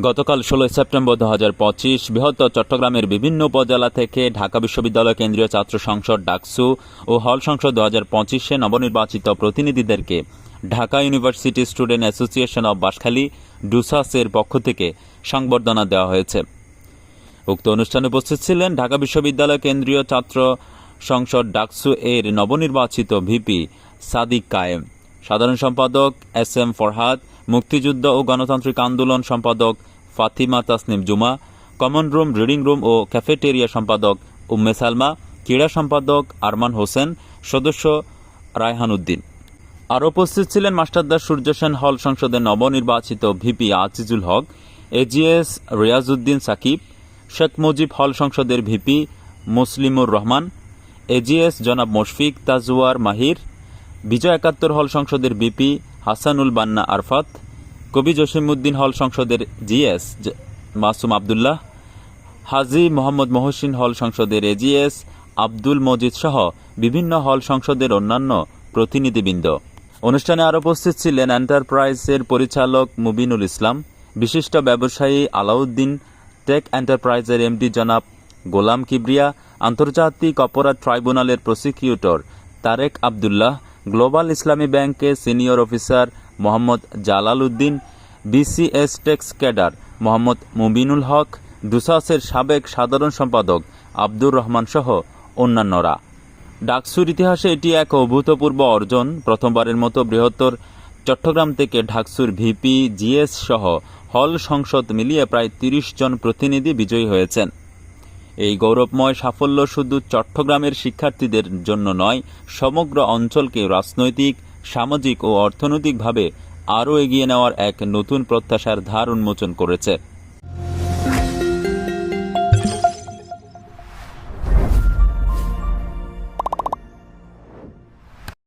গতকাল ষোলোই সেপ্টেম্বর দু হাজার পঁচিশ বৃহত্তর চট্টগ্রামের বিভিন্ন উপজেলা থেকে ঢাকা বিশ্ববিদ্যালয় কেন্দ্রীয় ছাত্র সংসদ ডাকসু ও হল সংসদ দু হাজার পঁচিশে নবনির্বাচিত প্রতিনিধিদেরকে Dhaka university student association of Banshkhali, ডুসাসের পক্ষ থেকে সংবর্ধনা দেওয়া হয়েছে। উক্ত অনুষ্ঠানে উপস্থিত ছিলেন ঢাকা বিশ্ববিদ্যালয় কেন্দ্রীয় ছাত্র সংসদ ডাকসু এর নবনির্বাচিত ভিপি সাদিক কায়েম। সাধারণ সম্পাদক এস এম ফরহাদ মুক্তিযুদ্ধ ও গণতান্ত্রিক আন্দোলন সম্পাদক Fatima Tasnim Juma, common room, reading room ও ক্যাফেটেরিয়া সম্পাদক উম্মে সালমা, ক্রীড়া সম্পাদক আরমান হোসেন, সদস্য রায়হান উদ্দিন। আরও উপস্থিত ছিলেন মাস্টারদার সূর্য সেন হল সংসদের নবনির্বাচিত VP Azizul Haque, AGS Riazuddin Sakib, Sheikh Mujib hall সংসদের ভিপি মুসলিমুর রহমান, এজিএস জনাব মুশফিক তাজওয়ার মাহির, বিজয় একাত্তর হল সংসদের বিপি হাসানুল বান্না আরফাত, কবি জসিমউদ্দিন হল সংসদের জিএস মাসুম আবদুল্লাহ, হাজি মোহাম্মদ মহসিন হল সংসদের এজিএস, আব্দুল মজিদ সহ বিভিন্ন হল সংসদের অন্যান্য প্রতিনিধিবৃন্দ। অনুষ্ঠানে আরও উপস্থিত ছিলেন এন্টারপ্রাইজের পরিচালক মুবিনুল ইসলাম, বিশিষ্ট ব্যবসায়ী আলাউদ্দিন, টেক এন্টারপ্রাইজের এমডি জনাব গোলাম কিবরিয়া, আন্তর্জাতিক অপরাধ ট্রাইব্যুনালের প্রসিকিউটর তারেক আবদুল্লাহ গ্লোবাল ইসলামী ব্যাংকের senior officer Mohammad Jalal Uddin BCS tax cadre Mohammad Mubinul Haque ডুসাসের সাবেক সাধারণ সম্পাদক আব্দুর রহমান সহ অন্যান্যরা। ডাকসুর ইতিহাসে এটি এক অভূতপূর্ব অর্জন। প্রথমবারের মতো বৃহত্তর চট্টগ্রাম থেকে ঢাকসুর ভিপি জিএস সহ হল সংসদ মিলিয়ে প্রায় তিরিশ জন প্রতিনিধি বিজয়ী হয়েছেন। এই গৌরবময় সাফল্য শুধু চট্টগ্রামের শিক্ষার্থীদের জন্য নয়, সমগ্র অঞ্চলকে রাজনৈতিক, সামাজিক ও অর্থনৈতিকভাবে আরও এগিয়ে নেওয়ার এক নতুন প্রত্যাশার ধার উন্মোচন করেছে।